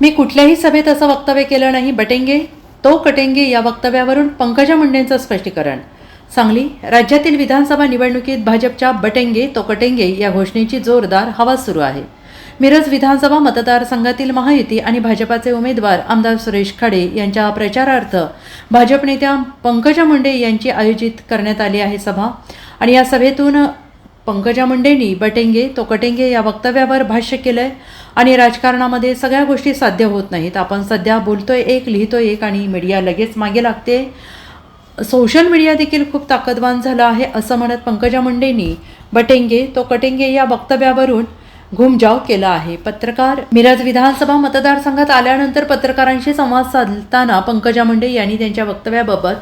मी कुठल्याही सभेत असं वक्तव्य केलं नाही. बटेंगे तो कटेंगे या वक्तव्यावरून पंकजा मुंडेंचं स्पष्टीकरण. सांगली राज्यातील विधानसभा निवडणुकीत भाजपच्या बटेंगे तो कटेंगे या घोषणेची जोरदार हवा सुरू आहे. मिरज विधानसभा मतदारसंघातील महायुती आणि भाजपाचे उमेदवार आमदार सुरेश खाडे यांच्या प्रचारार्थ भाजप नेत्या पंकजा मुंडे यांची आयोजित करण्यात आली आहे सभा. आणि या सभेतून पंकजा मुंडेंनी बटेंगे तो कटेंगे या वक्तव्यावर भाष्य केलं आहे आणि राजकारणामध्ये सगळ्या गोष्टी साध्य होत नाहीत. आपण सध्या बोलतोय एक लिहितोय एक आणि मीडिया लगेच मागे लागते. सोशल मीडिया देखील खूप ताकदवान झाला आहे असं म्हणत पंकजा मुंडेंनी बटेंगे तो कटेंगे या वक्तव्यावरून घुमजाव केला आहे. पत्रकार मिरज विधानसभा मतदारसंघात आल्यानंतर पत्रकारांशी संवाद साधताना पंकजा मुंडे यांनी त्यांच्या वक्तव्याबाबत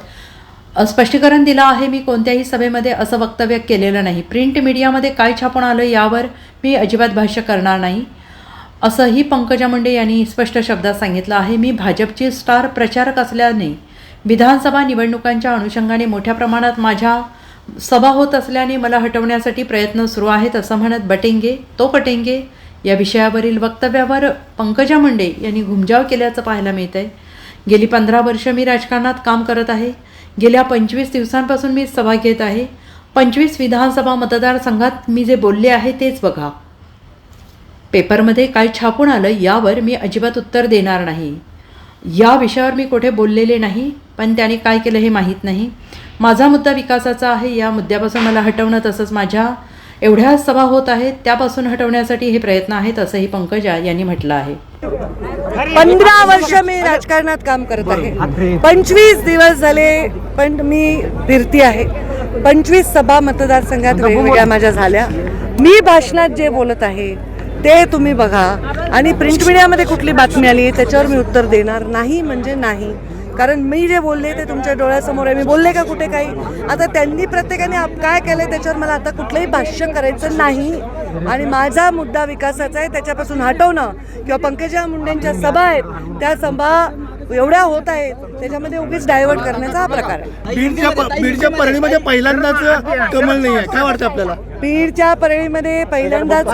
स्पष्टीकरण दिलं आहे मी कोणत्याही सभेमध्ये असं वक्तव्य केलेलं नाही. प्रिंट मीडियामध्ये काय छापून आलं यावर मी अजिबात भाष्य करणार नाही. असंही पंकजा मुंडे यांनी स्पष्ट शब्दात सांगितलं आहे मी भाजपची स्टार प्रचारक असल्याने विधानसभा निवडणुकांच्या अनुषंगाने मोठ्या प्रमाणात माझ्या सभा होत असल्याने मला हटवण्यासाठी प्रयत्न सुरू आहेत असं म्हणत बटेंगे तो कटेंगे या विषयावरील वक्तव्यावर पंकजा मुंडे यांनी घुमजाव केल्याचं पाहायला मिळतं आहे गेली पंधरा वर्ष मी राजकारणात काम करत आहे. गेल्या पंचवीस दिवसांपासून मी सभा घेत आहे. पंचवीस विधानसभा मतदारसंघात मी जे बोलले आहे तेच बघा. पेपरमध्ये काय छापून आलं यावर मी अजिबात उत्तर देणार नाही. या विषयावर मी कुठे बोललेले नाही पण त्याने काय केलं हे माहीत नाही. माझा मुद्दा विकासाचा आहे या मुद्द्यापासून मला हटवणं तसंच माझ्या. एवढ्या सभा होत आहेत त्यापासून हटवण्यासाठी हे प्रयत्न आहेत असंही पंकजा यांनी म्हटलं आहे. पंधरा वर्ष मी राजकारणात काम करत आहे. पंचवीस दिवस झाले पण मी फिरती आहे. पंचवीस सभा मतदारसंघात वेगवेगळ्या माझ्या झाल्या. मी भाषणात जे बोलत आहे ते तुम्ही बघा. आणि प्रिंट मीडियामध्ये कुठली बातमी आली त्याच्यावर मी उत्तर देणार नाही म्हणजे नाही. कारण मी जे बोलले ते तुमच्या डोळ्यासमोर आहे. मी बोलले का कुठे काही? आता त्यांनी प्रत्येकाने काय केलंय त्याच्यावर मला आता कुठलंही भाष्य करायचं नाही. आणि माझा मुद्दा विकासाचा आहे त्याच्यापासून हटवणं. किंवा पंकजा मुंडेंच्या सभा आहेत त्या सभा एवढ्या होत आहेत त्याच्यामध्ये उगीच डायव्हर्ट करण्याचा हा प्रकार आहे. बीडच्या परळीमध्ये पहिल्यांदाच कमल नाही आहे. काय वाटतं आपल्याला? बीडच्या परळीमध्ये पहिल्यांदाच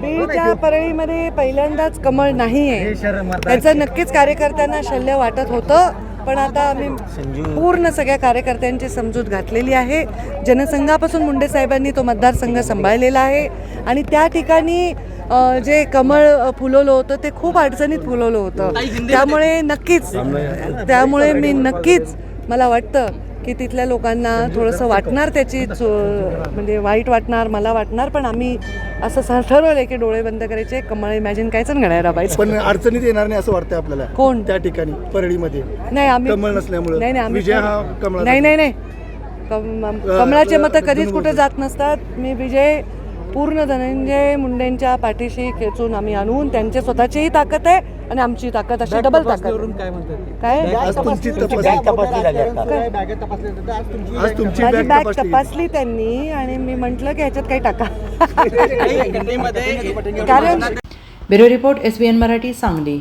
कमळ- बीडच्या परळीमध्ये पहिल्यांदाच कमळ नाही आहे त्याचं नक्कीच कार्यकर्त्यांना शल्य वाटत होतं पण आता आम्ही पूर्ण सगळ्या कार्यकर्त्यांची समजूत घातलेली आहे. जनसंघापासून मुंडे साहेबांनी तो मतदारसंघ सांभाळलेला आहे. आणि त्या ठिकाणी जे कमळ फुलवलं होतं ते खूप अडचणीत फुलवलं होतं. त्यामुळे नक्कीच त्यामुळे मी नक्कीच मला वाटतं की तिथल्या लोकांना थोडंसं वाटणार त्याची चो म्हणजे वाईट वाटणार मला वाटणार पण आम्ही असं स- ठरवलंय की डोळे बंद करायचे कमळ इमॅजिन कायचं घड्याळ दाबायचं पण अडचणीत येणार नाही असं वाटतंय आपल्याला कोण? त्या ठिकाणी परळीमध्ये नाही आम्ही कमळ नसल्यामुळं. नाही नाही आम्ही हा. नाही नाही नाही कम- कमळाचे मत कधीच कुठे जात नसतात मी विजय पूर्ण धनंजय मुंडेंच्या पाठीशी खेचून आम्ही आणून त्यांची स्वतःचीही ताकद आहे आणि आमची ताकद अशी डबल ताकद काय आज तुमची तपासणी आज तुमची माझी बॅग बॅग तपासली तपासली त्यांनी आणि मी म्हंटल की ह्याच्यात काही टाका कारण bureau report S B N Marathi Sangli